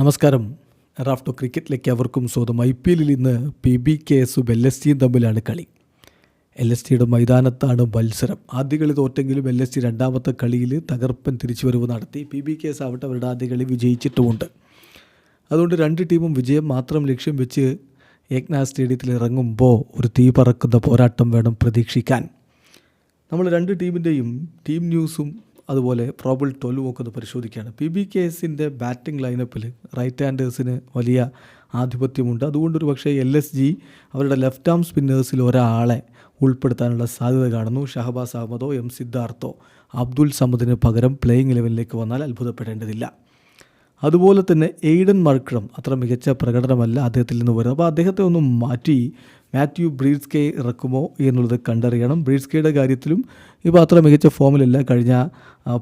നമസ്കാരം. റാഫ്റ്റോ ക്രിക്കറ്റിലേക്ക് അവർക്കും സ്വന്തം ഐ പി എല്ലിൽ ഇന്ന് പി ബി കെ എസും എൽ എസ് ടിയും തമ്മിലാണ് കളി. എൽ എസ് ടിയുടെ മൈതാനത്താണ് മത്സരം. ആദ്യ കളി തോറ്റെങ്കിലും എൽ എസ് ടി രണ്ടാമത്തെ കളിയിൽ തകർപ്പൻ തിരിച്ചുവരവ് നടത്തി. പി ബി കെ എസ് ആവട്ടെ അവരുടെ ആദ്യ കളി വിജയിച്ചിട്ടുമുണ്ട്. അതുകൊണ്ട് രണ്ട് ടീമും വിജയം മാത്രം ലക്ഷ്യം വെച്ച് ഏക്നാ സ്റ്റേഡിയത്തിൽ ഇറങ്ങുമ്പോൾ ഒരു തീ പറക്കുന്ന പോരാട്ടം വേണം പ്രതീക്ഷിക്കാൻ. നമ്മൾ രണ്ട് ടീമിന്റെയും ടീം ന്യൂസും അതുപോലെ പ്രോബിൾ ട്വൽവും ഒക്കെ ഒന്ന് പരിശോധിക്കുകയാണ്. പി ബി കെ എസിന്റെ ബാറ്റിംഗ് ലൈനപ്പിൽ റൈറ്റ് ഹാൻഡേഴ്സിന് വലിയ ആധിപത്യമുണ്ട്. അതുകൊണ്ടൊരു പക്ഷേ എൽ എസ് ജി അവരുടെ ലെഫ്റ്റ് ആം സ്പിന്നേഴ്സിൽ ഒരാളെ ഉൾപ്പെടുത്താനുള്ള സാധ്യത കാണുന്നു. ഷഹബാസ് അഹമ്മദോ എം സിദ്ധാർത്ഥോ അബ്ദുൽ സമദിന് പകരം പ്ലേയിങ് ലെവലിലേക്ക് വന്നാൽ അത്ഭുതപ്പെടേണ്ടതില്ല. അതുപോലെ തന്നെ എയ്ഡൻ മർക്രം അത്ര മികച്ച പ്രകടനമല്ല അദ്ദേഹത്തിൽ നിന്ന് വരുന്നത്. അപ്പോൾ അദ്ദേഹത്തെ ഒന്ന് മാറ്റി മാത്യു ബ്രീഡ്സ്കെ ഇറക്കുമോ എന്നുള്ളത് കണ്ടറിയണം. ബ്രീഡ്സ്കയുടെ കാര്യത്തിലും ഇപ്പോൾ അത്ര മികച്ച ഫോമിലല്ല. കഴിഞ്ഞ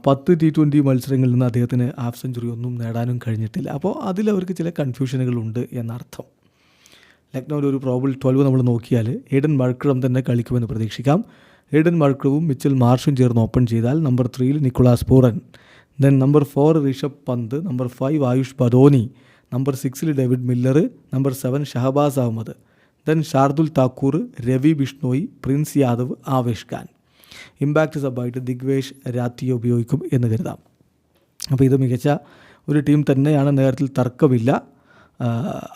പത്ത് ടി ട്വന്റി മത്സരങ്ങളിൽ നിന്ന് അദ്ദേഹത്തിന് ഹാഫ് സെഞ്ചുറി ഒന്നും നേടാനും കഴിഞ്ഞിട്ടില്ല. അപ്പോൾ അതിൽ അവർക്ക് ചില കൺഫ്യൂഷനുകളുണ്ട് എന്നർത്ഥം. ലക്നൗവിൽ ഒരു പ്രോബിൾ ട്വൽവ് നമ്മൾ നോക്കിയാൽ ഏഡൻ മർക്രം തന്നെ കളിക്കുമെന്ന് പ്രതീക്ഷിക്കാം. ഏഡൻ മർക്രവും മിച്ചൽ മാർഷും ചേർന്ന് ഓപ്പൺ ചെയ്താൽ നമ്പർ ത്രീയിൽ Nicholas Pooran then number four Rishabh Pant number five Ayush Badoni number സിക്സിൽ David Miller number seven Shahbaz Ahmed. Then Shardul Thakur Ravi Bishnoi Prince Yadav Avesh Khan impact സബായിട്ട് Digvesh രാത്തിയെ ഉപയോഗിക്കും എന്ന് കരുതാം. അപ്പോൾ ഇത് മികച്ച ഒരു ടീം തന്നെയാണ് നേരത്തിൽ തർക്കമില്ല.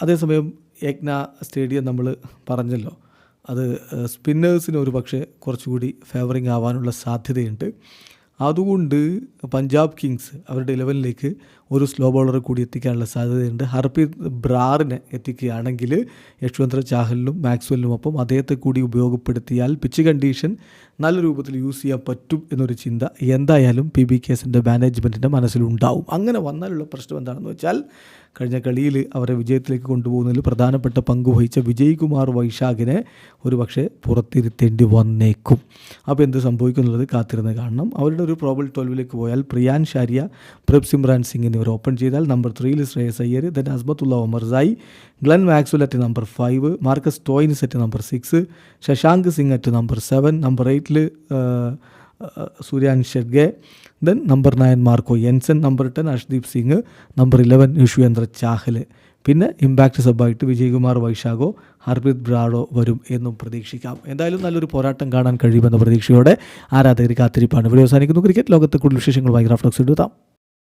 അതേസമയം യജ്ഞ സ്റ്റേഡിയം നമ്മൾ പറഞ്ഞല്ലോ. അത് സ്പിന്നേഴ്സിന് ഒരു പക്ഷേ കുറച്ചുകൂടി ഫേവറിങ് ആവാനുള്ള സാധ്യതയുണ്ട്. അതുകൊണ്ട് പഞ്ചാബ് കിങ്സ് അവരുടെ ഇലവനിലേക്ക് ഒരു സ്ലോ ബോളർ കൂടി എത്തിക്കാനുള്ള സാധ്യതയുണ്ട്. ഹർപ്രീത് ബ്രാറിനെ എത്തിക്കുകയാണെങ്കിൽ യശ്വന്ത്ര ചാഹലിനും മാക്സ്വലിനും ഒപ്പം അദ്ദേഹത്തെ കൂടി ഉപയോഗപ്പെടുത്തിയാൽ പിച്ച് കണ്ടീഷൻ നല്ല രൂപത്തിൽ യൂസ് ചെയ്യാൻ പറ്റും എന്നൊരു ചിന്ത എന്തായാലും പി ബി കേസിന്റെ മാനേജ്മെന്റിന്റെ മനസ്സിലുണ്ടാവും. അങ്ങനെ വന്നാലുള്ള പ്രശ്നം എന്താണെന്ന് വെച്ചാൽ കഴിഞ്ഞ കളിയിൽ അവരെ വിജയത്തിലേക്ക് കൊണ്ടുപോകുന്നതിൽ പ്രധാനപ്പെട്ട പങ്ക് വഹിച്ച വിജയ് കുമാർ വൈശാഖിനെ ഒരു പക്ഷേ പുറത്തിരുത്തേണ്ടി വന്നേക്കും. അപ്പോൾ എന്ത് സംഭവിക്കുന്നുള്ളത് കാത്തിരുന്ന് കാണണം. അവരുടെ ഒരു പ്രോബിൾ ട്വൽവിലേക്ക് പോയാൽ പ്രിയാൻ ഷാരിയ പ്രഭ് സിമ്രാൻ സിംഗ് എന്നിവർ ഓപ്പൺ ചെയ്താൽ നമ്പർ ത്രീയിൽ Shreyas Iyer then Omarzai Glenn Maxwell at number five Marcus Stoinis at number six Shashank Singh at number seven number എയ്റ്റിൽ Suryansh Shedge then number nine Marco Jansen number ten Arshdeep Singh number eleven Yuzvendra Chahal. പിന്നെ impact സബായിട്ട് വിജയകുമാർ വൈശാഖോ ഹർപ്രീത് ബ്രാഡോ വരും എന്നും പ്രതീക്ഷിക്കാം. എന്തായാലും നല്ലൊരു പോരാട്ടം കാണാൻ കഴിയുമെന്ന പ്രതീക്ഷയോടെ ആരാധകർ കാത്തിരിപ്പാണ്. ഇവിടെ അവസാനിക്കുന്നു. ക്രിക്കറ്റ് ലോകത്ത് കൂടുതൽ വിശേഷങ്ങളുമായി ഗ്രാഫ്റ്റോക്സ് എടുത്താം